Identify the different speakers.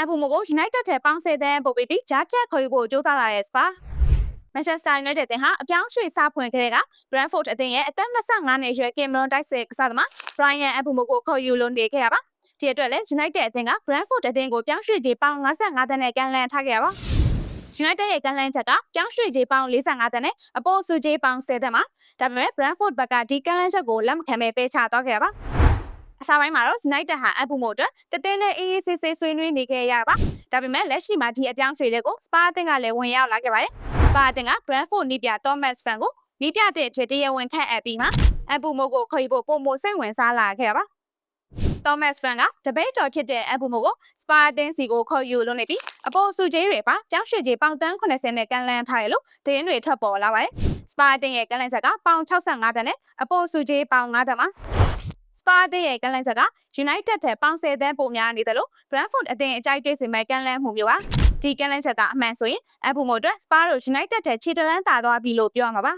Speaker 1: အဘူမိုကို United ထဲပေါင်းဆယ်သန်းပို့ပြီးပြီးဂျာကက်ခေါ်ယူဖို့ကြိုးစားလာတဲ့ Spa Manchester United တင်ဟာအပြောင်းရွှေ့စားဖွင့်ခဲ့တဲ့က Brentford အသင်းရဲ့အသက်25နှစ်အရွယ် Cameron တိုက်စစ်ကစားသမား Brian အဘူမိုကိုခေါ်ယူလို့နေခဲ့တာပါဒီအတွက်လည်း United အသင်းက Brentford အသင်းကိုပြောင်းရွှေ့ကြေးပေါင်း55သန်းနဲ့ကန်လန်ထားခဲ့တာပါ United ရဲ့ကန်လန်ချက်ကပြောင်းရွှေ့ကြေးပေါင်း45သန်းနဲ့အပေါ်စုကြေးပေါင်း10သန်းပါဒါပေမဲ့ Brentford ဘက်ကဒီကန်လန်ချက်ကိုလက်မခံပဲပေးချသွားခဲ့တာပါ အစားပိုင်းမှာတော့ United ဟာအဘူမိုအတွက်တသင်းနဲ့အေးအေးဆေးဆေးဆွေးနွေးနေခဲ့ရတာပါဒါပေမဲ့လက်ရှိမှာဒီအပြောင်းရွှေ့တွေကို Spa အသင်းကလည်းဝင်ရောက်လာခဲ့ပါတယ် Spa အသင်းက Brentford နီးပြ Thomas Frank ကိုနီးပြတဲ့အဖြစ်တရားဝင်ခန့်အပ်ပြီးမှအဘူမိုကိုခေါ်ယူဖို့ပုံမစိတ်ဝင်စားလာခဲ့တာပါ Thomas Frank ကတပိတ်တော်ဖြစ်တဲ့အဘူမိုကို Spa အသင်းစီကိုခေါ်ယူလို့နေပြီးအပေါ်စုကြေးတွေပါပြောင်းရွှေ့ကြေးပေါင်တန်း80နဲ့ကန်လန်းထားရလို့သတင်းတွေထွက်ပေါ်လာပါတယ် Spa အသင်းရဲ့ကန်လန်းချက်ကပေါင်65တန်းနဲ့အပေါ်စုကြေးပေါင်9တန်းပါ Spa အသင်းရဲ့ကန်လန်းချက်က United ထဲပေါင်10တန်းပိုများနေတယ်လို့ Brentford အသင်းအကြိုက်တွေးစင်မဲ့ကန်လန်းမှုမျိုးပါဒီကန်လန်းချက်ကအမှန်ဆိုရင်အဘူမိုအတွက် Spa တို့ United ထဲခြေတလန်းတာသွားပြီလို့ပြောရမှာပါ